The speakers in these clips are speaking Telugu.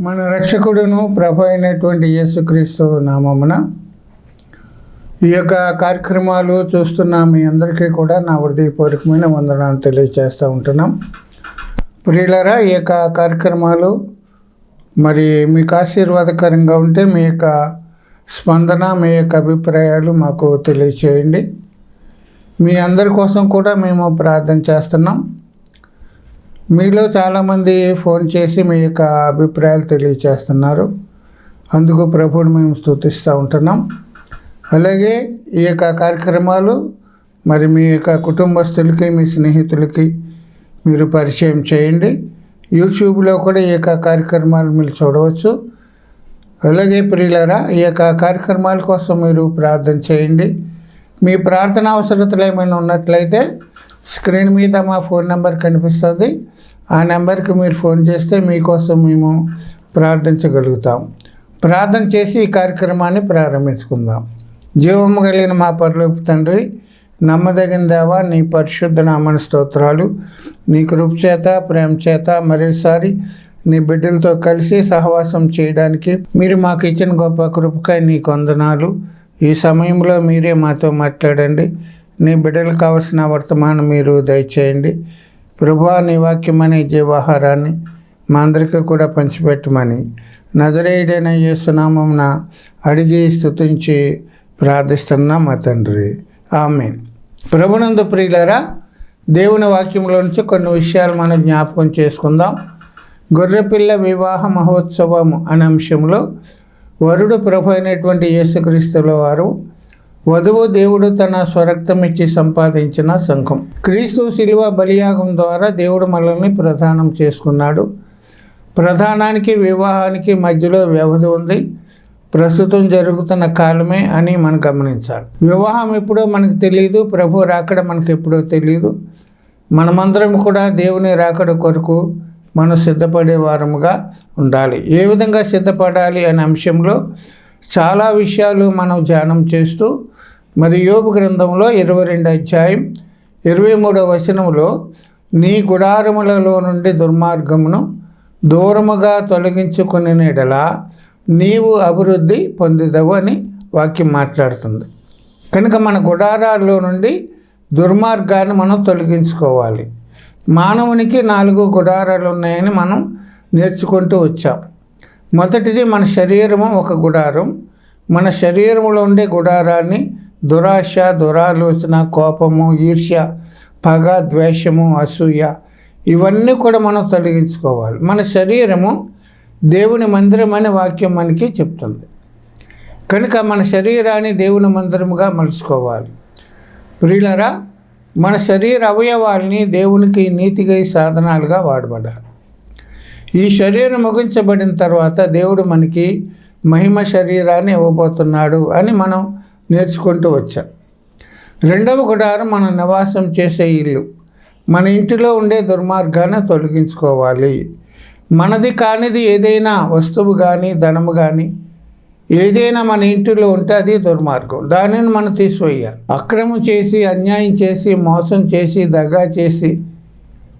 మన రక్షకుడును ప్రభు అయినటువంటి యేసుక్రీస్తు నామమున ఈ యొక్క కార్యక్రమాలు చూస్తున్న మీ అందరికీ కూడా నా హృదయపూర్వకమైన వందనాలు తెలియజేస్తూ ఉంటున్నాం. ప్రియులరా ఈ యొక్క కార్యక్రమాలు మరి మీకు ఆశీర్వాదకరంగా ఉంటే మీ యొక్క స్పందన మీ యొక్క అభిప్రాయాలు మాకు తెలియచేయండి. మీ అందరి కోసం కూడా మేము ప్రార్థన చేస్తున్నాం. మీలో చాలామంది ఫోన్ చేసి మీ యొక్క అభిప్రాయాలు తెలియచేస్తున్నారు. అందుకు ప్రభుని మేము స్థుతిస్తూ ఉంటున్నాం. అలాగే ఈ యొక్క కార్యక్రమాలు మరి మీ యొక్క కుటుంబస్తులకి మీ స్నేహితులకి మీరు పరిచయం చేయండి. యూట్యూబ్లో కూడా ఈ యొక్క కార్యక్రమాలు మీరు చూడవచ్చు. అలాగే ప్రియులరా ఈ యొక్క కార్యక్రమాల కోసం మీరు ప్రార్థన చేయండి. మీ ప్రార్థన అవసరతలు ఏమైనా ఉన్నట్లయితే స్క్రీన్ మీద మా ఫోన్ నెంబర్ కనిపిస్తుంది. ఆ నెంబర్కి మీరు ఫోన్ చేస్తే మీకోసం మేము ప్రార్థించగలుగుతాం. ప్రార్థన చేసి ఈ కార్యక్రమాన్ని ప్రారంభించుకుందాం. జీవము కలిగిన మా పరలోపు తండ్రి నమ్మదగిన దేవా నీ పరిశుద్ధ నామన స్తోత్రాలు. నీ కృపచేత ప్రేమ చేత మరోసారి నీ బిడ్డలతో కలిసి సహవాసం చేయడానికి మీరు మాకు ఇచ్చిన గొప్ప కృపకాయ నీ కొందనాలు ఈ సమయంలో మీరే మాతో మాట్లాడండి. నీ బిడ్డలకు కావలసిన వర్తమానం మీరు దయచేయండి. ప్రభా నీ వాక్యమనే జీవాహారాన్ని మా అందరికీ కూడా పంచిపెట్టమని. నజరేయుడైన యేసునామమున అడిగి స్థుతించి ప్రార్థిస్తున్నా మా తండ్రి. ఆమె ప్రభునందు ప్రియులరా దేవుని వాక్యంలో నుంచి కొన్ని విషయాలు మనం జ్ఞాపకం చేసుకుందాం. గొర్రెపిల్ల వివాహ మహోత్సవం అనే అంశంలో వరుడు ప్రభు అయినటువంటి యేసుక్రీస్తుల వారు వధువు దేవుడు తన స్వరక్తం ఇచ్చి సంపాదించిన సంఘం. క్రీస్తు శిలువ బలియాగం ద్వారా దేవుడు మనల్ని ప్రధానం చేసుకున్నాడు. ప్రధానానికి వివాహానికి మధ్యలో వ్యవధి ఉంది. ప్రస్తుతం జరుగుతున్న కాలమే అని మనం గమనించాలి. వివాహం ఎప్పుడో మనకు తెలియదు ప్రభు రాకడ మనకు ఎప్పుడో తెలియదు మనమందరం కూడా దేవుని రాకడ కొరకు మనం సిద్ధపడే వారముగా ఉండాలి. ఏ విధంగా సిద్ధపడాలి అనే అంశంలో చాలా విషయాలు మనం ధ్యానం చేస్తూ మరి యోపు గ్రంథంలో ఇరవై రెండు అధ్యాయం ఇరవై మూడవ వచనంలో నీ గుడారములలో నుండి దుర్మార్గమును దూరముగా తొలగించుకుని ఎడలా నీవు అభివృద్ధి పొందుదవు అని వాక్యం మాట్లాడుతుంది. కనుక మన గుడారాల్లో నుండి దుర్మార్గాన్ని మనం తొలగించుకోవాలి. మానవునికి నాలుగు గుడారాలు ఉన్నాయని మనం నేర్చుకుంటూ వచ్చాం. మొదటిది మన శరీరము ఒక గుడారం. మన శరీరంలో ఉండే గుడారాన్ని దురాశ దురాలోచన కోపము ఈర్ష్య పగ ద్వేషము అసూయ ఇవన్నీ కూడా మనం తొలగించుకోవాలి. మన శరీరము దేవుని మందిరం అనే వాక్యం మనకి చెప్తుంది. కనుక మన శరీరాన్ని దేవుని మందిరముగా మలుచుకోవాలి. ప్రియులరా మన శరీర అవయవాల్ని దేవునికి నీతిగా సాధనాలుగా వాడబడాలి. ఈ శరీరం ముగించబడిన తర్వాత దేవుడు మనకి మహిమ శరీరాన్ని ఇవ్వబోతున్నాడు అని మనం నేర్చుకుంటూ వచ్చాం. రెండవ గుడారం మనం నివాసం చేసే ఇల్లు. మన ఇంటిలో ఉండే దుర్మార్గాన్ని తొలగించుకోవాలి. మనది కానిది ఏదైనా వస్తువు కానీ ధనము కానీ ఏదైనా మన ఇంటిలో ఉంటే అది దుర్మార్గం. దానిని మనం తీసివేయాలి. అక్రమం చేసి అన్యాయం చేసి మోసం చేసి దగా చేసి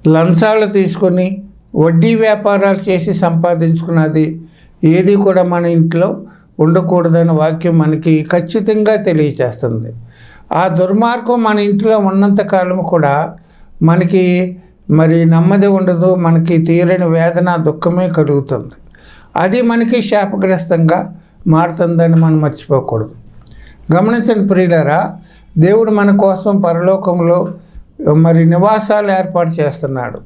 లంచాలు తీసుకొని వడ్డీ వ్యాపారాలు చేసి సంపాదించుకున్నది ఏది కూడా మన ఇంట్లో ఉండకూడదని వాక్యం మనకి ఖచ్చితంగా తెలియచేస్తుంది. ఆ దుర్మార్గం మన ఇంట్లో ఉన్నంత కాలం కూడా మనకి మరి నెమ్మది ఉండదు మనకి తీరని వేదన దుఃఖమే కలుగుతుంది. అది మనకి శాపగ్రస్తంగా మారుతుందని మనం మర్చిపోకూడదు. గమనించండి ప్రియులరా దేవుడు మన కోసం పరలోకంలో మరి నివాసాలు ఏర్పాటు చేస్తున్నాడు.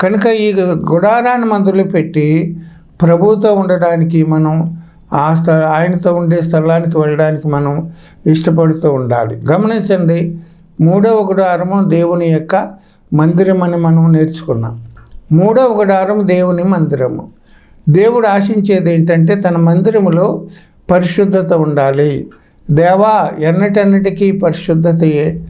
కనుక ఈ గుడారాన్ని మందులు పెట్టి ప్రభుతో ఉండడానికి మనం ఆ స్థల ఆయనతో ఉండే స్థలానికి వెళ్ళడానికి మనం ఇష్టపడుతూ ఉండాలి. గమనించండి మూడవ గుడారము దేవుని యొక్క మందిరం అని మనం నేర్చుకున్నాం. మూడవ గుడారం దేవుని మందిరము. దేవుడు ఆశించేది ఏంటంటే తన మందిరములో పరిశుద్ధత ఉండాలి. దేవా ఎన్నటన్నిటికీ పరిశుద్ధతయే.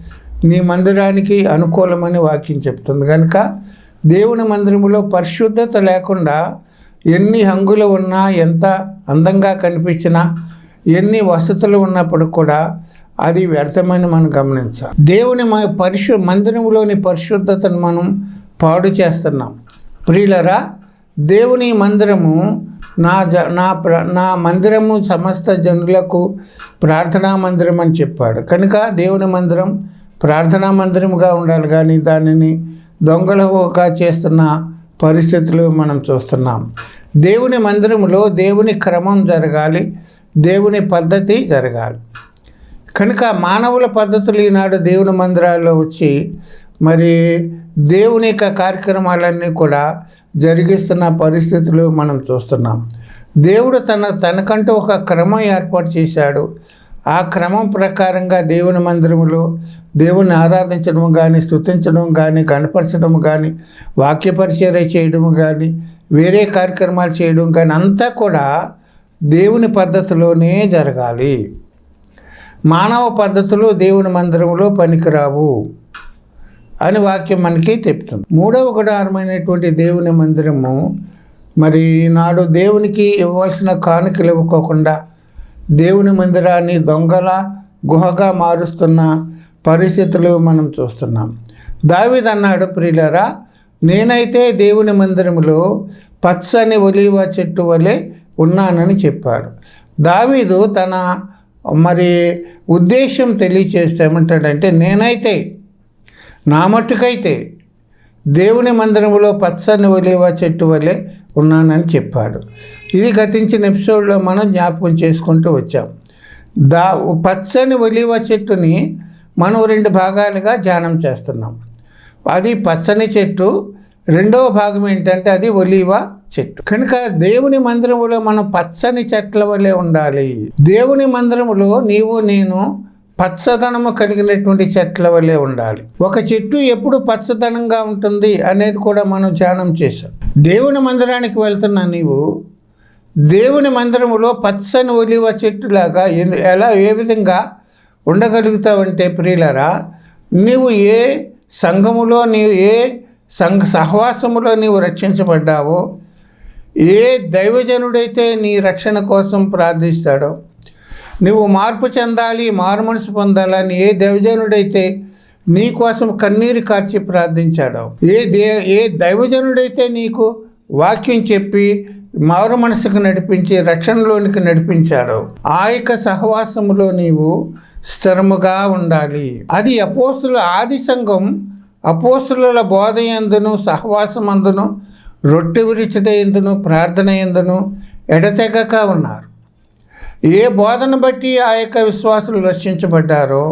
నీ మందిరానికి అనుకూలమని వాక్యం చెప్తుంది. కనుక దేవుని మందిరములో పరిశుద్ధత లేకుండా ఎన్ని హంగులు ఉన్నా ఎంత అందంగా కనిపించినా ఎన్ని వసతులు ఉన్నప్పుడు కూడా అది వ్యర్థమని మనం గమనించాలి. దేవుని మ పరిశు మందిరంలోని పరిశుద్ధతను మనం పాడు చేస్తున్నాం. ప్రియులరా దేవుని మందిరము నా జ నా ప్ర నా మందిరము సమస్త జనులకు ప్రార్థనా మందిరం అని చెప్పాడు. కనుక దేవుని మందిరం ప్రార్థనా మందిరముగా ఉండాలి కానీ దానిని దొంగలుగా చేస్తున్న పరిస్థితులు మనం చూస్తున్నాం. దేవుని మందిరములో దేవుని క్రమం జరగాలి దేవుని పద్ధతి జరగాలి. కనుక మానవుల పద్ధతులు ఈనాడు దేవుని మందిరాల్లో వచ్చి మరి దేవుని యొక్క కార్యక్రమాలన్నీ కూడా జరిగిస్తున్న పరిస్థితులు మనం చూస్తున్నాం. దేవుడు తన తనకంటూ ఒక క్రమం ఏర్పాటు చేశాడు. ఆ క్రమం ప్రకారంగా దేవుని మందిరములో దేవుని ఆరాధించడం కానీ స్తుతించడం కానీ కనపరచడం కానీ వాక్యపరిచర్య చేయడం కానీ వేరే కార్యక్రమాలు చేయడం కానీ అంతా కూడా దేవుని పద్ధతిలోనే జరగాలి. మానవ పద్ధతులు దేవుని మందిరంలో పనికిరావు అని వాక్యం మనకి చెప్తుంది. మూడవ గుడారమైనటువంటి దేవుని మందిరము మరి నాడు దేవునికి ఇవ్వాల్సిన కానుకలు ఇవ్వకోకుండా దేవుని మందిరాన్ని దొంగల గుహగా మారుస్తున్న పరిస్థితులు మనం చూస్తున్నాం. దావిద్ అన్నాడు ప్రియులరా నేనైతే దేవుని మందిరములో పచ్చని ఒలీవ చెట్టు వలె ఉన్నానని చెప్పాడు. దావీదు తన మరి ఉద్దేశం తెలియచేస్తే ఏమంటాడంటే నేనైతే నా మట్టుకైతే దేవుని మందిరంలో పచ్చని ఒలివ చెట్టు వలె ఉన్నానని చెప్పాడు. ఇది గతించిన ఎపిసోడ్లో మనం జ్ఞాపకం చేసుకుంటూ వచ్చాం. దా పచ్చని ఒలివ చెట్టుని మనం రెండు భాగాలుగా ధ్యానం చేస్తున్నాం. అది పచ్చని చెట్టు రెండవ భాగం ఏంటంటే అది ఒలివ చెట్టు. కనుక దేవుని మందిరములో మనం పచ్చని చెట్ల వలె ఉండాలి. దేవుని మందిరములో నీవు నేను పచ్చదనము కలిగినటువంటి చెట్ల వలె ఉండాలి. ఒక చెట్టు ఎప్పుడు పచ్చదనంగా ఉంటుంది అనేది కూడా మనం ధ్యానం చేశాం. దేవుని మందిరానికి వెళ్తున్న నీవు దేవుని మందిరములో పచ్చని ఒలివ చెట్టులాగా ఎలా ఏ విధంగా ఉండగలుగుతావంటే ప్రియులరా నీవు ఏ సంఘములో నీవు ఏ సంఘ సహవాసములో నీవు రక్షించబడ్డావో ఏ దైవజనుడైతే నీ రక్షణ కోసం ప్రార్థిస్తాడో నువ్వు మార్పు చెందాలి మారు మనసు పొందాలని ఏ దైవజనుడైతే నీ కోసం కన్నీరు కార్చి ప్రార్థించాడో ఏ దే ఏ దైవజనుడైతే నీకు వాక్యం చెప్పి మారు మనసుకు నడిపించి రక్షణలోనికి నడిపించాడో ఆ యొక్క సహవాసములో నీవు స్థిరముగా ఉండాలి. అది అపోస్తుల ఆది సంఘం అపోస్తుల బోధ ఎందును సహవాసమందును రొట్టె విరిచట ఎందును ప్రార్థన ఎందును ఎడతెగక ఉన్నారు. ఏ బోధన బట్టి ఆ యొక్క విశ్వాసులు రక్షించబడ్డారో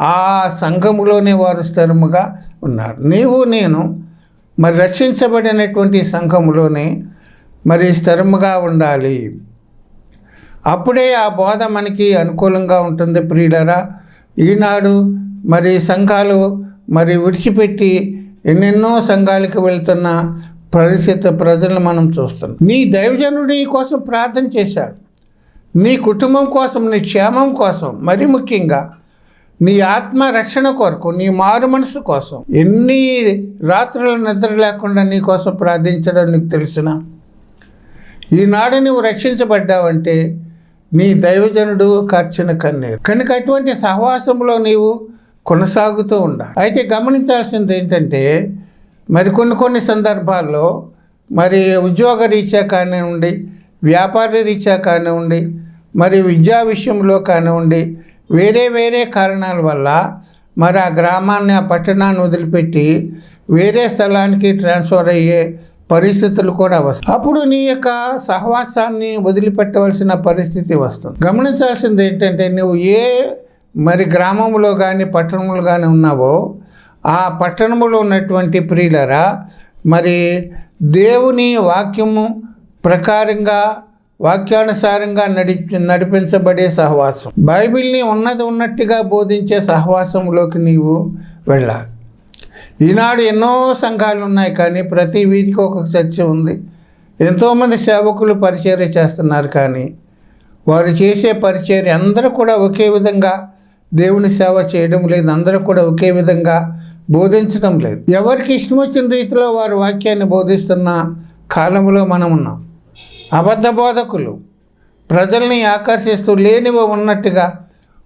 ఆ సంఘములోనే వారు స్థిరముగా ఉన్నారు. నీవు నేను మరి రక్షించబడినటువంటి సంఘములోనే మరి స్థిరముగా ఉండాలి. అప్పుడే ఆ బోధ మనకి అనుకూలంగా ఉంటుంది ప్రియులరా. ఈనాడు మరి సంఘాలు మరి విడిచిపెట్టి ఎన్నెన్నో సంఘాలకు వెళ్తున్న పరిస్థితి ప్రజలను మనం చూస్తున్నాం. నీ దైవజనుడి కోసం ప్రార్థన చేశాడు. నీ కుటుంబం కోసం నీ క్షేమం కోసం మరి ముఖ్యంగా నీ ఆత్మ రక్షణ కొరకు నీ మారు మనసు కోసం ఎన్ని రాత్రుల నిద్ర లేకుండా నీ కోసం ప్రార్థించడం నీకు తెలిసిన? ఈనాడు నువ్వు రక్షించబడ్డావంటే నీ దైవజనుడు ఖర్చున కన్నీరు. కనుక అటువంటి సహవాసంలో నీవు కొనసాగుతూ ఉండాలి. అయితే గమనించాల్సింది ఏంటంటే మరి కొన్ని కొన్ని సందర్భాల్లో మరి ఉద్యోగ రీత్యా కానివ్వండి వ్యాపార రీత్యా కానివ్వండి మరి విద్యా విషయంలో కానివ్వండి వేరే వేరే కారణాల వల్ల మరి ఆ గ్రామాన్ని ఆ పట్టణాన్ని వదిలిపెట్టి వేరే స్థలానికి ట్రాన్స్ఫర్ అయ్యే పరిస్థితులు కూడా వస్తాయి. అప్పుడు నీ యొక్క సహవాసాన్ని వదిలిపెట్టవలసిన పరిస్థితి వస్తుంది. గమనించాల్సింది ఏంటంటే నువ్వు ఏ మరి గ్రామంలో కానీ పట్టణంలో కానీ ఉన్నావో ఆ పట్టణంలో ఉన్నటువంటి ప్రియులరా మరి దేవుని వాక్యము ప్రకారంగా వాక్యానుసారంగా నడిపి నడిపించబడే సహవాసం. బైబిల్ని ఉన్నది ఉన్నట్టుగా బోధించే సహవాసంలోకి నీవు వెళ్ళాలి. ఈనాడు ఎన్నో సంఘాలు ఉన్నాయి కానీ ప్రతి వీధికి ఒక చర్చ ఉంది. ఎంతోమంది సేవకులు పరిచర్య చేస్తున్నారు కానీ వారు చేసే పరిచర్య అందరూ కూడా ఒకే విధంగా దేవుని సేవ చేయడం లేదు. అందరూ కూడా ఒకే విధంగా బోధించడం లేదు. ఎవరికి ఇష్టం వచ్చిన రీతిలో వారు వాక్యాన్ని బోధిస్తున్న కాలంలో మనం ఉన్నాం. అబద్ధ బోధకులు ప్రజల్ని ఆకర్షిస్తూ లేనివి ఉన్నట్టుగా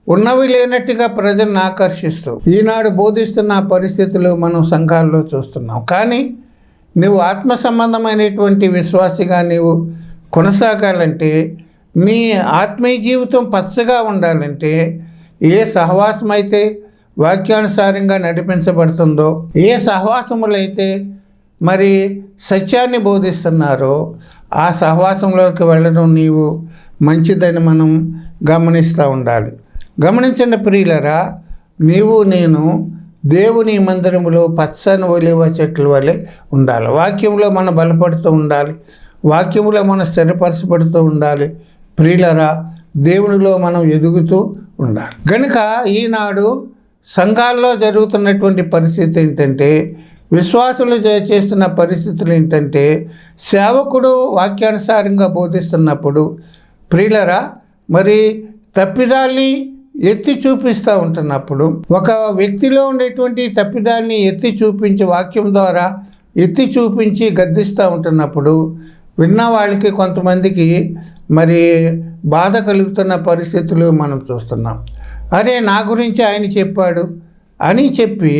ఉన్నవి లేనట్టుగా ప్రజల్ని ఆకర్షిస్తూ ఈనాడు బోధిస్తున్న పరిస్థితులు మనం సంఘాల్లో చూస్తున్నాం. కానీ నువ్వు ఆత్మ సంబంధమైనటువంటి విశ్వాసిగా నీవు కొనసాగాలంటే నీ ఆత్మీయ జీవితం పచ్చగా ఉండాలంటే ఏ సహవాసం అయితే వాక్యానుసారంగా నడిపించబడుతుందో ఏ సహవాసములైతే మరి సత్యాన్ని బోధిస్తున్నారో ఆ సహవాసంలోకి వెళ్ళడం నీవు మంచిదని మనం గమనిస్తూ ఉండాలి. గమనించండి ప్రియులరా నీవు నేను దేవుని మందిరములో పచ్చని ఒలివ చెట్ల వలె ఉండాలి. వాక్యంలో మనం బలపడుతూ ఉండాలి. వాక్యంలో మనం స్థిరపరచబడుతూ ఉండాలి. ప్రియులరా దేవునిలో మనం ఎదుగుతూ ఉండాలి. కనుక ఈనాడు సంఘాల్లో జరుగుతున్నటువంటి పరిస్థితి ఏంటంటే విశ్వాసులు చేస్తున్న పరిస్థితులు ఏంటంటే సేవకుడు వాక్యానుసారంగా బోధిస్తున్నప్పుడు ప్రియులరా మరి తప్పిదాల్ని ఎత్తి చూపిస్తూ ఉంటున్నప్పుడు ఒక వ్యక్తిలో ఉండేటువంటి తప్పిదాల్ని ఎత్తి చూపించి వాక్యం ద్వారా ఎత్తి చూపించి గద్దిస్తూ ఉంటున్నప్పుడు విన్న వాళ్ళకి కొంతమందికి మరి బాధ కలుగుతున్న పరిస్థితులు మనం చూస్తున్నాం. అరే నా గురించి ఆయన చెప్పాడు అని చెప్పి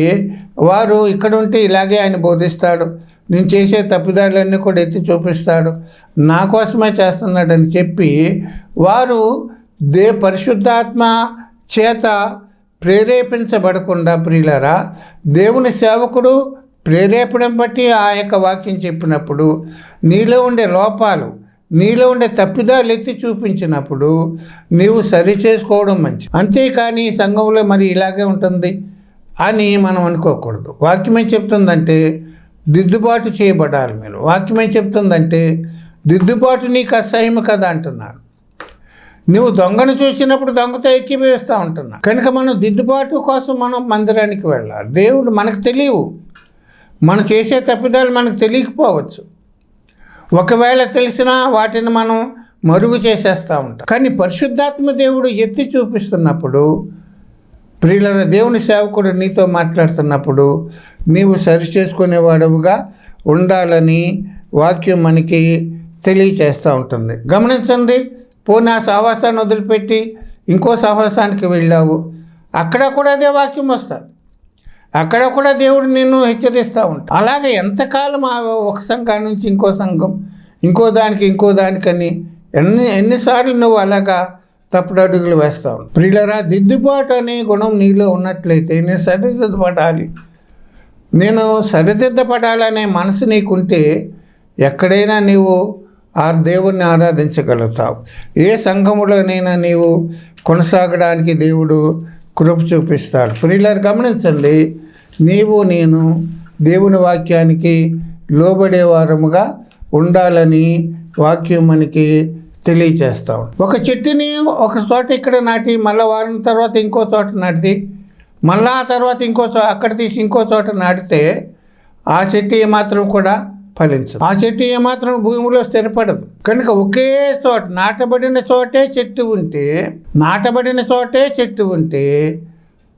వారు ఇక్కడ ఉంటే ఇలాగే ఆయన బోధిస్తాడు. నేను చేసే తప్పిదారులన్నీ కూడా ఎత్తి చూపిస్తాడు. నా కోసమే చేస్తున్నాడని చెప్పి వారు దే పరిశుద్ధాత్మ చేత ప్రేరేపించబడకుండా ప్రియులరా దేవుని సేవకుడు ప్రేరేపడం బట్టి ఆ యొక్క వాక్యం చెప్పినప్పుడు నీలో ఉండే లోపాలు నీలో ఉండే తప్పిదాలు ఎత్తి చూపించినప్పుడు నీవు సరి చేసుకోవడం మంచి అంతేకాని ఈ సంఘంలో మరి ఇలాగే ఉంటుంది అని మనం అనుకోకూడదు. వాక్యం ఏం చెప్తుందంటే దిద్దుబాటు చేయబడాలి మీరు. వాక్యం ఏం చెప్తుందంటే దిద్దుబాటు నీకు అసహ్యం కదా అంటున్నాడు. నువ్వు దొంగను చూసినప్పుడు దొంగతో ఎక్కివేస్తూ ఉంటున్నా కనుక మనం దిద్దుబాటు కోసం మనం మందిరానికి వెళ్ళాలి. దేవుడు మనకు తెలియవు. మనం చేసే తప్పిదాలు మనకు తెలియకపోవచ్చు. ఒకవేళ తెలిసినా వాటిని మనం మరుగు చేసేస్తూ ఉంటాం. కానీ పరిశుద్ధాత్మ దేవుడు ఎత్తి చూపిస్తున్నప్పుడు ప్రియులైన దేవుని సేవకుడు నీతో మాట్లాడుతున్నప్పుడు నీవు సరి చేసుకునేవాడవుగా ఉండాలని వాక్యం మనకి తెలియచేస్తూ ఉంటుంది. గమనించండి పోనీ ఆ సహవాసాన్ని వదిలిపెట్టి ఇంకో సహవాసానికి వెళ్ళావు. అక్కడ కూడా అదే వాక్యం వస్తుంది. అక్కడ కూడా దేవుడు నిన్ను హెచ్చరిస్తూ ఉంటాడు. అలాగే ఎంతకాలం ఆ ఒక సంఘం నుంచి ఇంకో సంఘం ఇంకో దానికి ఇంకో దానికని ఎన్ని ఎన్నిసార్లు నువ్వు అలాగా తప్పుడు అడుగులు వేస్తావు ప్రియులరా దిద్దుబాటు అనే గుణం నీలో ఉన్నట్లయితే నేను సరిదిద్దపడాలి నేను సరిదిద్దపడాలనే మనసు నీకుంటే ఎక్కడైనా నీవు ఆ దేవుణ్ణి ఆరాధించగలుగుతావు. ఏ సంఘములోనైనా నీవు కొనసాగడానికి దేవుడు కృప చూపిస్తాడు. ప్రియులర్ గమనించండి నీవు నేను దేవుని వాక్యానికి లోబడే వారముగా ఉండాలని వాక్యం మనకి తెలియచేస్తాం. ఒక చెట్టుని ఒక చోట ఇక్కడ నాటి మళ్ళీ వారం తర్వాత ఇంకో చోట నాటితే మళ్ళా ఆ తర్వాత ఇంకో చో అక్కడ తీసి ఇంకో చోట నాటితే ఆ చెట్టు ఏమాత్రం కూడా ఫలించదు. ఆ చెట్టు ఏమాత్రం భూమిలో స్థిరపడదు. కనుక ఒకే చోట నాటబడిన చోటే చెట్టు ఉంటే నాటబడిన చోటే చెట్టు ఉంటే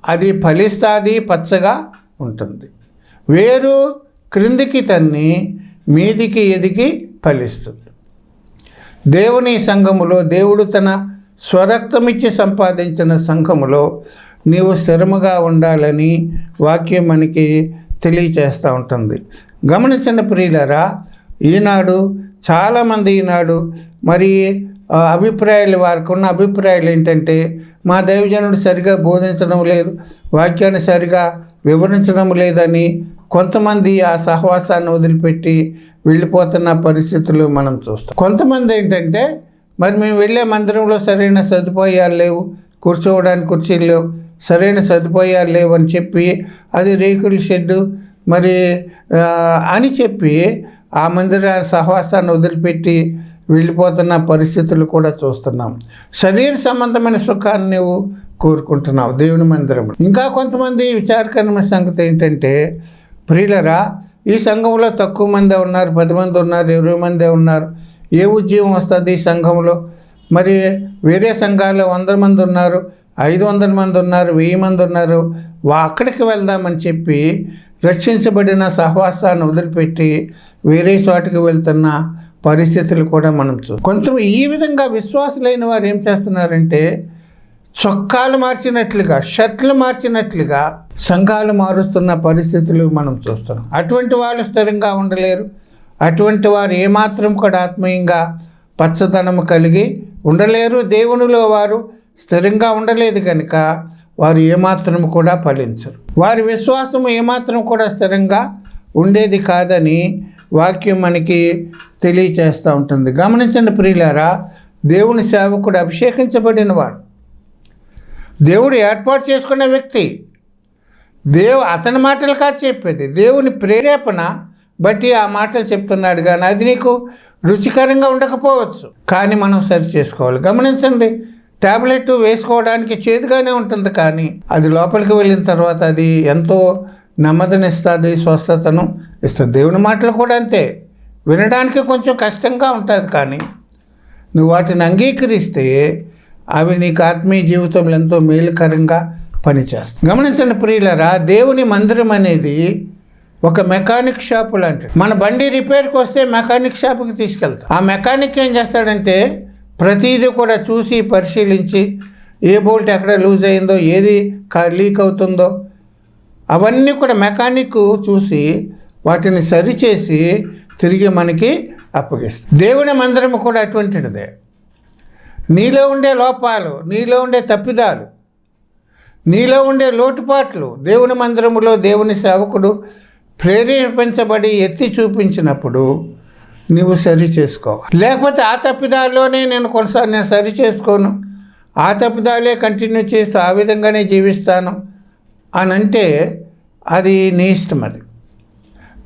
అది ఫలిస్తుంది పచ్చగా ఉంటుంది. వేరు క్రిందికి తన్ని మీదికి ఎదిగి ఫలిస్తుంది. దేవుని సంఘములో దేవుడు తన స్వరక్తమిచ్చి సంపాదించిన సంఘములో నీవు స్థిరముగా ఉండాలని వాక్యం మనకి తెలియచేస్తూ ఉంటుంది. గమనించిన ప్రియులరా ఈనాడు చాలామంది ఈనాడు మరి అభిప్రాయాలు వారికి ఉన్న అభిప్రాయాలు ఏంటంటే మా దైవజనుడు సరిగా బోధించడం లేదు వాక్యాన్ని సరిగా వివరించడం లేదని కొంతమంది ఆ సహవాసాన్ని వదిలిపెట్టి వెళ్ళిపోతున్న పరిస్థితులు మనం చూస్తాం. కొంతమంది ఏంటంటే మరి మేము వెళ్ళే మందిరంలో సరైన సదుపాయాలు లేవు కూర్చోవడానికి కుర్చీలు లేవు సరైన సదుపాయాలు లేవు అని చెప్పి అది రేకుల షెడ్డు మరి అని చెప్పి ఆ మందిర సహవాసాన్ని వదిలిపెట్టి వెళ్ళిపోతున్న పరిస్థితులు కూడా చూస్తున్నాం. శరీర సంబంధమైన సుఖాన్ని నువ్వు కోరుకుంటున్నావు దేవుని మందిరం ఇంకా కొంతమంది విచారకరమైన సంగతి ఏంటంటే ప్రియులరా ఈ సంఘంలో తక్కువ మందే ఉన్నారు పది మంది ఉన్నారు ఇరవై మందే ఉన్నారు. ఏ ఉద్యమం వస్తుంది ఈ సంఘంలో? మరి వేరే సంఘాల్లో వంద మంది ఉన్నారు ఐదు వందల మంది ఉన్నారు వెయ్యి మంది ఉన్నారు. వా అక్కడికి వెళ్దామని చెప్పి రక్షించబడిన సహవాసాన్ని వదిలిపెట్టి వేరే చోటికి వెళ్తున్న పరిస్థితులు కూడా మనం చూ కొంత ఈ విధంగా విశ్వాసులైన వారు ఏం చేస్తున్నారంటే చొక్కాలు మార్చినట్లుగా షర్ట్లు మార్చినట్లుగా సంఘాలు మారుస్తున్న పరిస్థితులు మనం చూస్తున్నాం. అటువంటి వాళ్ళు స్థిరంగా ఉండలేరు. అటువంటి వారు ఏమాత్రం కూడా ఆత్మీయంగా పచ్చదనము కలిగి ఉండలేరు. దేవునిలో వారు స్థిరంగా ఉండలేదు కనుక వారు ఏమాత్రం కూడా ఫలించరు. వారి విశ్వాసం ఏమాత్రం కూడా స్థిరంగా ఉండేది కాదని వాక్యం మనకి తెలియచేస్తూ ఉంటుంది. గమనించండి ప్రియులారా దేవుని సేవకుడు అభిషేకించబడినవాడు. దేవుడు ఏర్పాటు చేసుకున్న వ్యక్తి. దేవు అతని మాటలు కాదు చెప్పేది. దేవుని ప్రేరేపణ బట్టి ఆ మాటలు చెప్తున్నాడు కానీ అది నీకు రుచికరంగా ఉండకపోవచ్చు. కానీ మనం సరి చేసుకోవాలి. గమనించండి ట్యాబ్లెట్ వేసుకోవడానికి చేదుగానే ఉంటుంది కానీ అది లోపలికి వెళ్ళిన తర్వాత అది ఎంతో నెమ్మదినిస్తుంది స్వస్థతను ఇస్తుంది. దేవుని మాటలు కూడా అంతే. వినడానికి కొంచెం కష్టంగా ఉంటుంది కానీ నువ్వు వాటిని అంగీకరిస్తే అవి నీకు ఆత్మీయ జీవితంలో ఎంతో మేలుకరంగా పనిచేస్తాయి. గమనించండి ప్రియులరా దేవుని మందిరం అనేది ఒక మెకానిక్ షాపు లాంటిది. మన బండి రిపేర్కి వస్తే మెకానిక్ షాప్కి తీసుకెళ్తాం. ఆ మెకానిక్ ఏం చేస్తాడంటే ప్రతిదీ కూడా చూసి పరిశీలించి ఏ బోల్ట్ ఎక్కడ లూజ్ అయిందో ఏది లీక్ అవుతుందో అవన్నీ కూడా మెకానిక్ చూసి వాటిని సరిచేసి తిరిగి మనకి అప్పగిస్తుంది. దేవుని మందిరం కూడా అటువంటిదే. నీలో ఉండే లోపాలు నీలో ఉండే తప్పిదాలు నీలో ఉండే లోటుపాట్లు దేవుని మందిరములో దేవుని సేవకుడు ప్రేరేపించబడి ఎత్తి చూపించినప్పుడు నువ్వు సరి చేసుకోవాలి. లేకపోతే ఆ తప్పిదాల్లోనే నేను కొనసాగి నేను సరి చేసుకోను. ఆ తప్పిదాలే కంటిన్యూ చేస్తూ ఆ విధంగానే జీవిస్తాను. అని అంటే అది నీ ఇష్టం అది.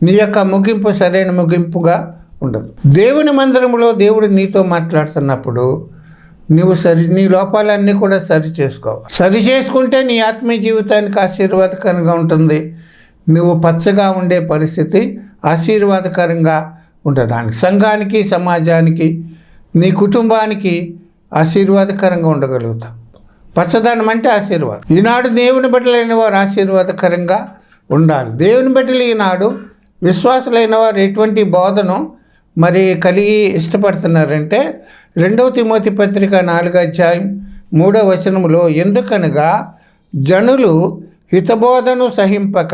నీ యొక్క ముగింపు సరైన ముగింపుగా ఉండదు. దేవుని మందిరంలో దేవుడు నీతో మాట్లాడుతున్నప్పుడు నువ్వు సరి నీ లోపాలన్నీ కూడా సరి చేసుకోవాలి సరి చేసుకుంటే నీ ఆత్మీయ జీవితానికి ఆశీర్వాదకరంగా ఉంటుంది. నువ్వు పచ్చగా ఉండే పరిస్థితి ఆశీర్వాదకరంగా ఉండడానికి సంఘానికి సమాజానికి నీ కుటుంబానికి ఆశీర్వాదకరంగా ఉండగలుగుతావు. పచ్చదనం అంటే ఆశీర్వాదం. ఈనాడు దేవుని బిడ్డలైన వారు ఆశీర్వాదకరంగా ఉండాలి. దేవుని బిడ్డలు ఈనాడు విశ్వాసులైన వారు ఎటువంటి బోధను మరి కలిగి ఇష్టపడుతున్నారంటే రెండవ తిమోతి పత్రిక నాలుగో అధ్యాయం మూడవ వచనంలో ఎందుకనగా జనులు హితబోధను సహింపక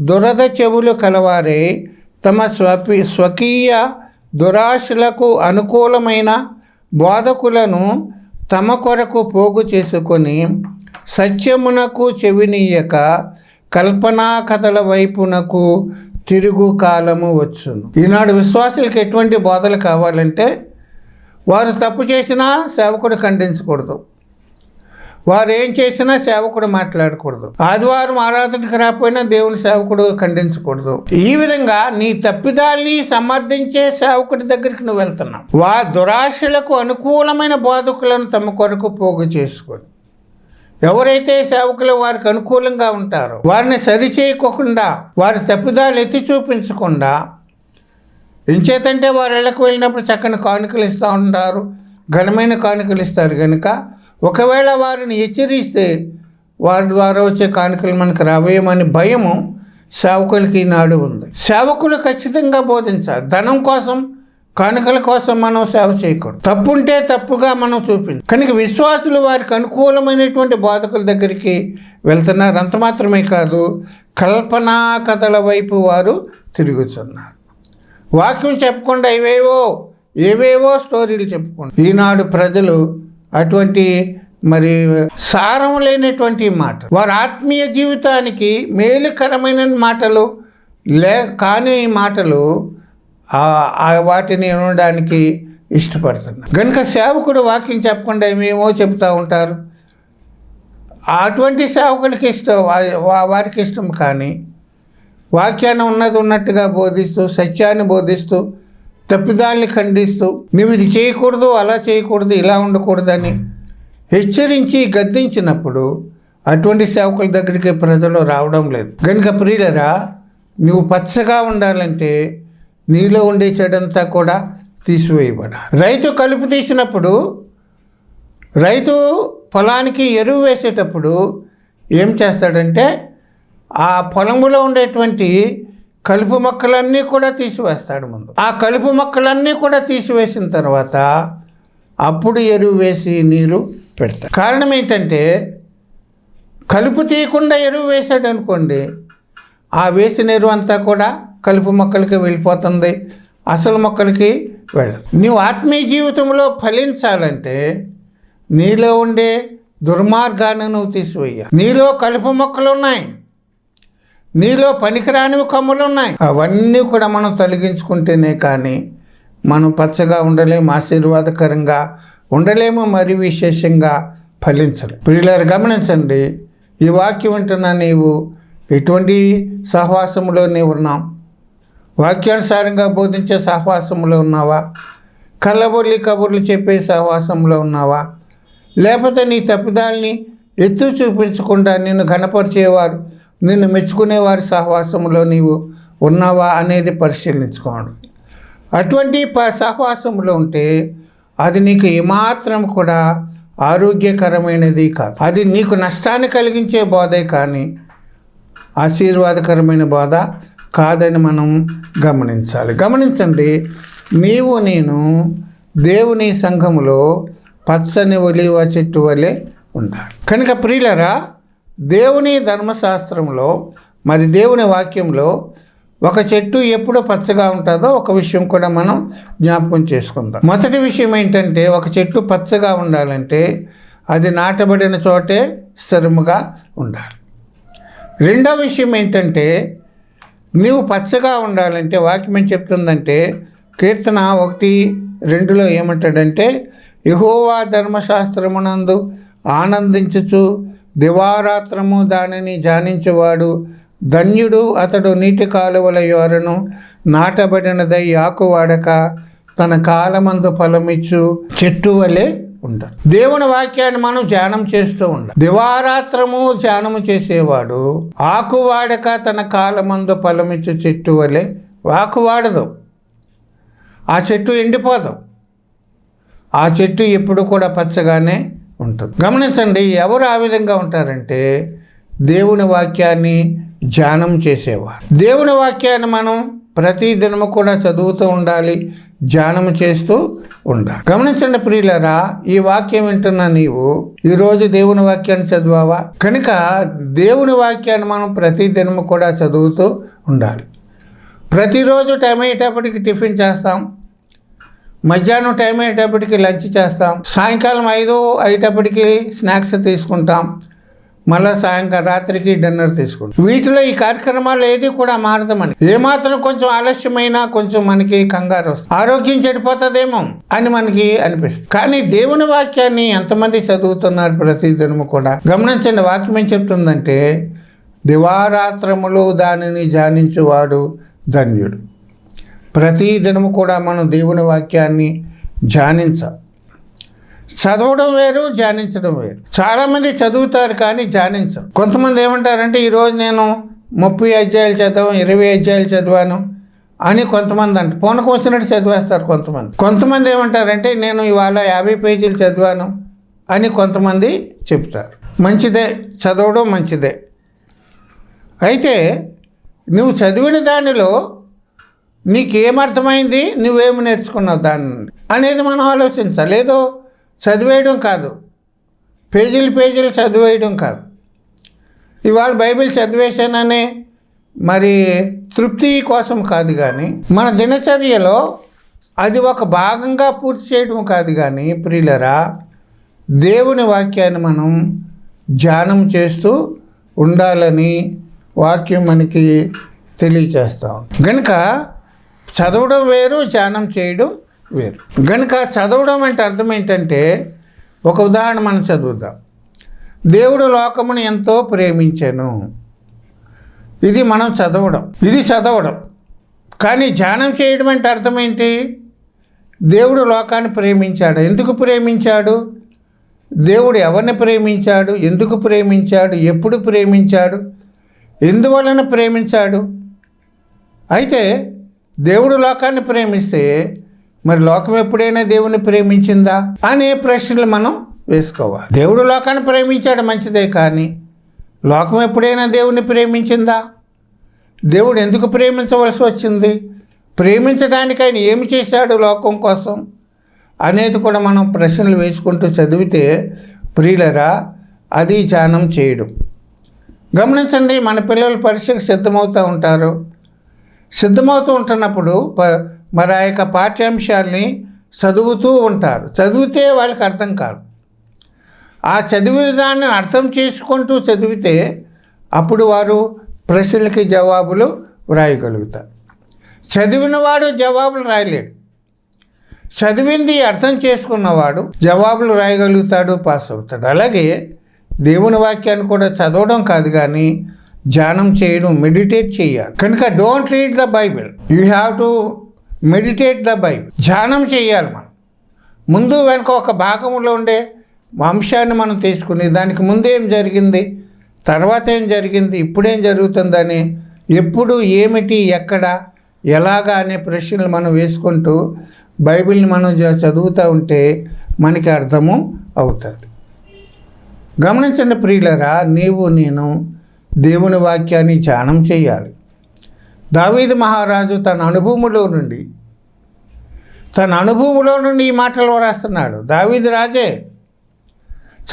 దురద చెవులు కలవారే తమ స్వపి స్వకీయ దురాశలకు అనుకూలమైన బోధకులను తమ కొరకు పోగు చేసుకొని సత్యమునకు చెవినీయక కల్పనా కథల వైపునకు తిరుగు కాలము వచ్చును. ఈనాడు విశ్వాసులకు ఎటువంటి బోధలు కావాలంటే వారు తప్పు చేసినా సేవకుడు ఖండించకూడదు. వారు ఏం చేసినా సేవకుడు మాట్లాడకూడదు. ఆదివారం ఆరాధనకు రాకపోయినా దేవుని సేవకుడు ఖండించకూడదు. ఈ విధంగా నీ తప్పిదాల్ని సమర్థించే సేవకుడి దగ్గరికి నువ్వు వెళ్తున్నావు. వా దురాశలకు అనుకూలమైన బాధకులను తమ కొరకు పోగు చేసుకొని ఎవరైతే సేవకులు వారికి అనుకూలంగా ఉంటారో వారిని సరిచేయకోకుండా వారి తప్పిదాలు ఎత్తి చూపించకుండా ఎంచేతంటే వారు ఇళ్ళకు వెళ్ళినప్పుడు చక్కని కానుకలు ఇస్తూ ఉంటారు ఘనమైన కానుకలు ఇస్తారు కనుక ఒకవేళ వారిని హెచ్చరిస్తే వారి ద్వారా వచ్చే కానుకలు మనకు రావేయమని భయము సేవకులకి ఈనాడు ఉంది. సేవకులు ఖచ్చితంగా బోధించాలి. ధనం కోసం కానుకల కోసం మనం సేవ చేయకూడదు. తప్పుంటే తప్పుగా మనం చూపింది కనుక విశ్వాసులు వారికి అనుకూలమైనటువంటి బోధకుల దగ్గరికి వెళ్తున్నారు. అంత మాత్రమే కాదు కల్పనా కథల వైపు వారు తిరుగుతున్నారు. వాక్యం చెప్పకుండా ఇవేవో ఏవేవో స్టోరీలు చెప్పుకుంటారు. ఈనాడు ప్రజలు అటువంటి మరి సారం లేనటువంటి మాట వారి ఆత్మీయ జీవితానికి మేలుకరమైన మాటలు లే కాని మాటలు వాటిని వినడానికి ఇష్టపడుతున్నారు. కనుక సేవకుడు వాక్యం చెప్పకుండా ఏమేమో చెబుతూ ఉంటారు. అటువంటి సేవకుడికి ఇష్టం వా- వారికి ఇష్టం కానీ వాక్యాన్ని ఉన్నది ఉన్నట్టుగా బోధిస్తూ సత్యాన్ని బోధిస్తూ తప్పిదాల్ని ఖండిస్తూ నువ్వు ఇది చేయకూడదు అలా చేయకూడదు ఇలా ఉండకూడదని హెచ్చరించి గద్దించినప్పుడు అటువంటి సేవకుల దగ్గరికి ప్రజలు రావడం లేదు. కనుక ప్రియులరా నువ్వు పచ్చగా ఉండాలంటే నీలో ఉండే చెడంతా కూడా తీసివేయబడాలి. రైతు కలుపు తీసినప్పుడు రైతు పొలానికి ఎరువు వేసేటప్పుడు ఏం చేస్తాడంటే ఆ పొలంలో ఉండేటువంటి కలుపు మొక్కలన్నీ కూడా తీసివేస్తాడు ముందు. ఆ కలుపు మొక్కలన్నీ కూడా తీసివేసిన తర్వాత అప్పుడు ఎరువు వేసి నీరు పెడతాడు. కారణం ఏంటంటే కలుపు తీయకుండా ఎరువు వేసాడు అనుకోండి ఆ వేసిన ఎరువు అంతా కూడా కలుపు మొక్కలకి వెళ్ళిపోతుంది అసలు మొక్కలకి వెళ్ళదు. నువ్వు ఆత్మీయ జీవితంలో ఫలించాలంటే నీలో ఉండే దుర్మార్గాన్ని నువ్వు తీసివేయాలి. నీలో కలుపు మొక్కలు ఉన్నాయి. నీలో పనికిరానివి కొమ్మలు ఉన్నాయి అవన్నీ కూడా మనం తొలగించుకుంటేనే కానీ మనం పచ్చగా ఉండలేము ఆశీర్వాదకరంగా ఉండలేము మరి విశేషంగా ఫలించలేము. పిల్లలు గమనించండి ఈ వాక్యం వింటున్నా నీవు ఎటువంటి సహవాసంలో నీవు ఉన్నావు? వాక్యానుసారంగా బోధించే సహవాసంలో ఉన్నావా? కళ్ళబొల్లి కబుర్లు చెప్పే సహవాసంలో ఉన్నావా? లేకపోతే నీ తప్పిదాల్ని ఎత్తు చూపించకుండా నిన్ను ఘనపరిచేవారు నిన్ను మెచ్చుకునేవారి సహవాసంలో నీవు ఉన్నావా అనేది పరిశీలించుకోవడం అటువంటి ప సహవాసంలో ఉంటే అది నీకు ఏమాత్రం కూడా ఆరోగ్యకరమైనది కాదు. అది నీకు నష్టాన్ని కలిగించే బోధే కానీ ఆశీర్వాదకరమైన బోధ కాదని మనం గమనించాలి. గమనించండి నీవు నేను దేవుని సంఘములో పచ్చని ఒలివ చెట్టు వలె ఉండాలి. కనుక ప్రియులరా దేవుని ధర్మశాస్త్రంలో మరి దేవుని వాక్యంలో ఒక చెట్టు ఎప్పుడు పచ్చగా ఉంటుందో ఒక విషయం కూడా మనం జ్ఞాపకం చేసుకుందాం. మొదటి విషయం ఏంటంటే ఒక చెట్టు పచ్చగా ఉండాలంటే అది నాటబడిన చోటే స్థిరముగా ఉండాలి. రెండో విషయం ఏంటంటే నీవు పచ్చగా ఉండాలంటే వాక్యం ఏం చెప్తుందంటే కీర్తన ఒకటి రెండులో ఏమంటాడంటే యహోవా ధర్మశాస్త్రమునందు ఆనందించుచు దివారాత్రము దానిని ధ్యానించువాడు ధన్యుడు అతడు నీటి కాలువల యోరను నాటబడినదై ఆకు వాడక తన కాలమందు ఫలమిచ్చు చెట్టు వలె ఉండదు దేవుని వాక్యాన్ని మనం ధ్యానం చేస్తూ ఉండాలి దివారాత్రము ధ్యానము చేసేవాడు ఆకు వాడక తన కాలమందు ఫలమిచ్చు చెట్టు వలె ఆకువాడదు ఆ చెట్టు ఎండిపోదు. ఆ చెట్టు ఎప్పుడు కూడా పచ్చగానే ఉంటుంది. గమనించండి ఎవరు ఆ విధంగా ఉంటారంటే దేవుని వాక్యాన్ని ధ్యానం చేసేవారు. దేవుని వాక్యాన్ని మనం ప్రతి దినము కూడా చదువుతూ ఉండాలి ధ్యానం చేస్తూ ఉండాలి. గమనించండి ప్రియులరా ఈ వాక్యం వింటున్న నీవు ఈరోజు దేవుని వాక్యాన్ని చదివావా? కనుక దేవుని వాక్యాన్ని మనం ప్రతి దినము కూడా చదువుతూ ఉండాలి. ప్రతిరోజు టైం అయ్యేటప్పటికి టిఫిన్ చేస్తాం మధ్యాహ్నం టైం అయ్యేటప్పటికి లంచ్ చేస్తాం. సాయంకాలం ఐదు అయ్యేటప్పటికి స్నాక్స్ తీసుకుంటాం. మళ్ళీ సాయంకాలం రాత్రికి డిన్నర్ తీసుకుంటాం. వీటిలో ఈ కార్యక్రమాలు ఏది కూడా మారదమని. ఏమాత్రం కొంచెం ఆలస్యమైనా కొంచెం మనకి కంగారు వస్తుంది. ఆరోగ్యం చెడిపోతుందేమో అని మనకి అనిపిస్తుంది. కానీ దేవుని వాక్యాన్ని ఎంతమంది చదువుతున్నారు ప్రతిదినము కూడా. గమనించండి వాక్యం ఏం చెప్తుందంటే దివారాత్రములు దానిని ధ్యానించువాడు ధన్యుడు. ప్రతి దినము కూడా మనం దేవుని వాక్యాన్ని ధ్యానించాలి చదవడం వేరు ధ్యానించడం వేరు. చాలామంది చదువుతారు కానీ ధ్యానించరు. కొంతమంది ఏమంటారంటే ఈరోజు నేను ముప్పై అధ్యాయాలు చదివాను ఇరవై అధ్యాయాలు చదివాను అని కొంతమంది అంట పూనకు వచ్చినట్టు చదివేస్తారు కొంతమంది. కొంతమంది ఏమంటారంటే నేను ఇవాళ యాభై పేజీలు చదివాను అని కొంతమంది చెప్తారు. మంచిదే చదవడం మంచిదే. అయితే నువ్వు చదివిన దానిలో నీకేమర్థమైంది? నువ్వేమి నేర్చుకున్నావు దాని నుండి అనేది మనం ఆలోచించాలి ఏదో చదివేయడం కాదు. పేజీలు పేజీలు చదివేయడం కాదు. ఇవాళ బైబిల్ చదివేశాననే మరి తృప్తి కోసం కాదు కానీ మన దినచర్యలో అది ఒక భాగంగా పూర్తి చేయడం కాదు కానీ ప్రియులరా దేవుని వాక్యాన్ని మనం ధ్యానం చేస్తూ ఉండాలని వాక్యం మనకి తెలియచేస్తాం కనుక చదవడం వేరు ధ్యానం చేయడం వేరు. గనుక చదవడం అంటే అర్థం ఏంటంటే ఒక ఉదాహరణ మనం చదువుదాం. దేవుడు లోకమును ఎంతో ప్రేమించాను. ఇది మనం చదవడం ఇది చదవడం. కానీ ధ్యానం చేయడం అంటే అర్థం ఏంటి? దేవుడు లోకాన్ని ప్రేమించాడు. ఎందుకు ప్రేమించాడు? దేవుడు ఎవరిని ప్రేమించాడు? ఎందుకు ప్రేమించాడు? ఎప్పుడు ప్రేమించాడు? ఎందువలన ప్రేమించాడు? అయితే దేవుడు లోకాన్ని ప్రేమిస్తే మరి లోకం ఎప్పుడైనా దేవుని ప్రేమించిందా అనే ప్రశ్నలు మనం వేసుకోవాలి. దేవుడు లోకాన్ని ప్రేమించాడు మంచిదే కానీ లోకం ఎప్పుడైనా దేవుణ్ణి ప్రేమించిందా? దేవుడు ఎందుకు ప్రేమించవలసి వచ్చింది? ప్రేమించడానికి ఆయన ఏమి చేశాడు లోకం కోసం? అనేది కూడా మనం ప్రశ్నలు వేసుకుంటూ చదివితే ప్రియులరా అది ధ్యానం చేయడం. గమనించండి మన పిల్లలు పరీక్షకు సిద్ధమవుతూ ఉంటారు. సిద్ధమవుతూ ఉంటున్నప్పుడు ప మరి ఆ యొక్క పాఠ్యాంశాల్ని చదువుతూ ఉంటారు. చదివితే వాళ్ళకి అర్థం కాదు. ఆ చదివి దాన్ని అర్థం చేసుకుంటూ చదివితే అప్పుడు వారు ప్రశ్నలకి జవాబులు వ్రాయగలుగుతారు. చదివినవాడు జవాబులు రాయలేడు. చదివింది అర్థం చేసుకున్నవాడు జవాబులు రాయగలుగుతాడు పాస్ అవుతాడు. అలాగే దేవుని వాక్యాన్ని కూడా చదవడం కాదు కానీ ధ్యానం చేయడం మెడిటేట్ చేయాలి. కనుక don't read the Bible you have to meditate the Bible ధ్యానం చేయాలి మనం. ముందు వెనుక ఒక భాగంలో ఉండే అంశాన్ని మనం తీసుకుని దానికి ముందేం జరిగింది తర్వాత ఏం జరిగింది ఇప్పుడేం జరుగుతుందని ఎప్పుడు ఏమిటి ఎక్కడ ఎలాగా అనే ప్రశ్నలు మనం వేసుకుంటూ బైబిల్ని మనం చదువుతూ ఉంటే మనకి అర్థము అవుతుంది. గమనించండి ప్రియులరా నీవు నేను దేవుని వాక్యాన్ని ధ్యానం చేయాలి. దావీదు మహారాజు తన అనుభవములో నుండి తన అనుభవంలో నుండి ఈ మాటలు రాస్తున్నాడు. దావీదు రాజే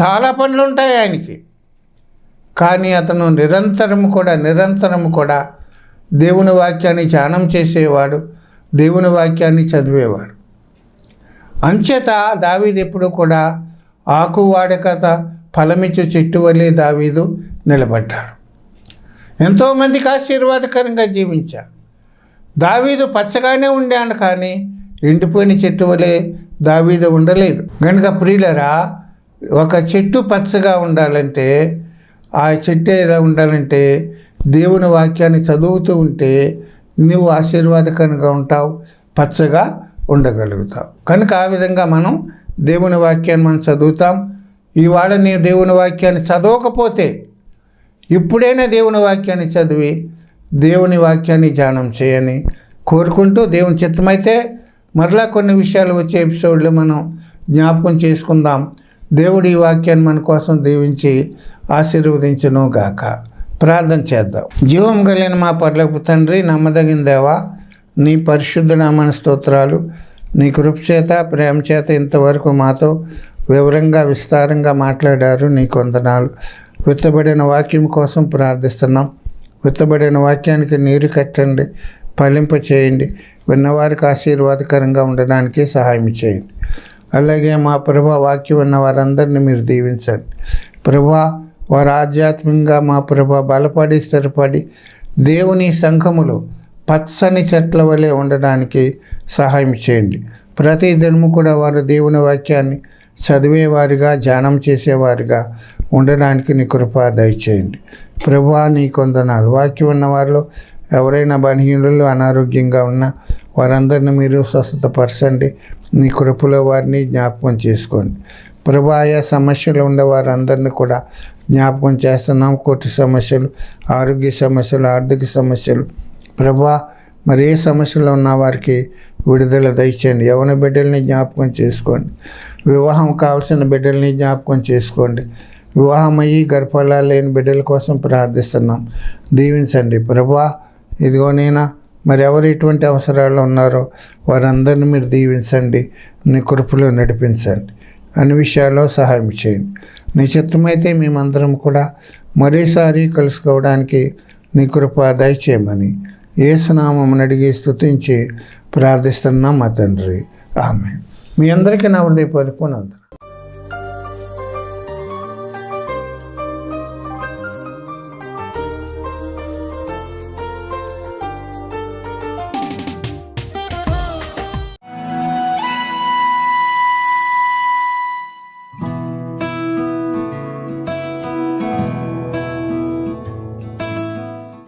చాలా పనులు ఉంటాయి ఆయనకి కానీ అతను నిరంతరం కూడా నిరంతరం కూడా దేవుని వాక్యాన్ని ధ్యానం చేసేవాడు దేవుని వాక్యాన్ని చదివేవాడు. అంచేత దావీదు ఎప్పుడు కూడా ఆకు వాడకత ఫలమిచ్చు చెట్టు వల్లే దావీదు నిలబడ్డాడు. ఎంతోమందికి ఆశీర్వాదకరంగా జీవించాడు దావీదు పచ్చగానే ఉండాను కానీ ఎండిపోయిన చెట్టు వలె దావీదు ఉండలేదు. కనుక ప్రియులరా ఒక చెట్టు పచ్చగా ఉండాలంటే ఆ చెట్టు ఎలా ఉండాలంటే దేవుని వాక్యాన్ని చదువుతూ ఉంటే నువ్వు ఆశీర్వాదకరంగా ఉంటావు పచ్చగా ఉండగలుగుతావు. కనుక ఆ విధంగా మనం దేవుని వాక్యాన్ని మనం చదువుతాం. ఇవాళ నీ దేవుని వాక్యాన్ని చదవకపోతే ఇప్పుడైనా దేవుని వాక్యాన్ని చదివి దేవుని వాక్యాన్ని ధ్యానం చేయని కోరుకుంటూ దేవుని చిత్తమైతే మరలా కొన్ని విషయాలు వచ్చే ఎపిసోడ్లో మనం జ్ఞాపకం చేసుకుందాం. దేవుడి ఈ వాక్యాన్ని మన కోసం దీవించి ఆశీర్వదించును గాక. ప్రార్థన చేద్దాం. జీవం కలిగిన మా పర్లకు తండ్రి నమ్మదగిన దేవా నీ పరిశుద్ధ నామన స్తోత్రాలు నీ కృపచేత ప్రేమ చేత ఇంతవరకు మాతో వివరంగా విస్తారంగా మాట్లాడారు. నీ కొందనాలు విత్తబడిన వాక్యం కోసం ప్రార్థిస్తున్నాం. విత్తబడిన వాక్యానికి నీరు కట్టండి ఫలింప చేయండి విన్నవారికి ఆశీర్వాదకరంగా ఉండడానికి సహాయం చేయండి. అలాగే మా ప్రభా వాక్యం ఉన్న వారందరినీ మీరు దీవించండి. ప్రభా వారు ఆధ్యాత్మికంగా మా ప్రభ బలపడి స్థిరపడి దేవుని సంఘములో పచ్చని చెట్ల వలె ఉండడానికి సహాయం చేయండి. ప్రతి దినము కూడా వారు దేవుని వాక్యాన్ని చదివేవారిగా ధ్యానం చేసేవారిగా ఉండడానికి నీ కృప దయచేయండి. ప్రభా నీ కొందనాలు వాక్యం ఉన్న వారిలో ఎవరైనా బలహీనులు అనారోగ్యంగా ఉన్న వారందరిని మీరు స్వస్థతపరచండి. నీ కృపలో వారిని జ్ఞాపకం చేసుకోండి. ప్రభా ఆయా సమస్యలు ఉండే వారందరినీ కూడా జ్ఞాపకం చేస్తున్నాం. కోర్టు సమస్యలు ఆరోగ్య సమస్యలు ఆర్థిక సమస్యలు. ప్రభా మరి ఏ సమస్యలు ఉన్న వారికి విడుదల దయచేయండి. యవన బిడ్డల్ని జ్ఞాపకం చేసుకోండి. వివాహం కావాల్సిన బిడ్డల్ని జ్ఞాపకం చేసుకోండి. వివాహమయ్యి గర్భఫలాలు లేని బిడ్డల కోసం ప్రార్థిస్తున్నాం. దీవించండి. ప్రభా ఇదిగో నేనా మరి ఎవరు ఎటువంటి అవసరాలు ఉన్నారో వారందరిని మీరు దీవించండి. నీ కృపలో నడిపించండి. అన్ని విషయాల్లో సహాయం చేయండి. నీ చిత్తమైతే మేమందరం కూడా మరోసారి కలుసుకోవడానికి నీ కృప దయచేయమని ఏసునామం అడిగి స్తుతించి ప్రార్థిస్తున్నాం మా తండ్రి ఆమె మీ అందరికీ నా హృదయపూర్వకం వందనాలు.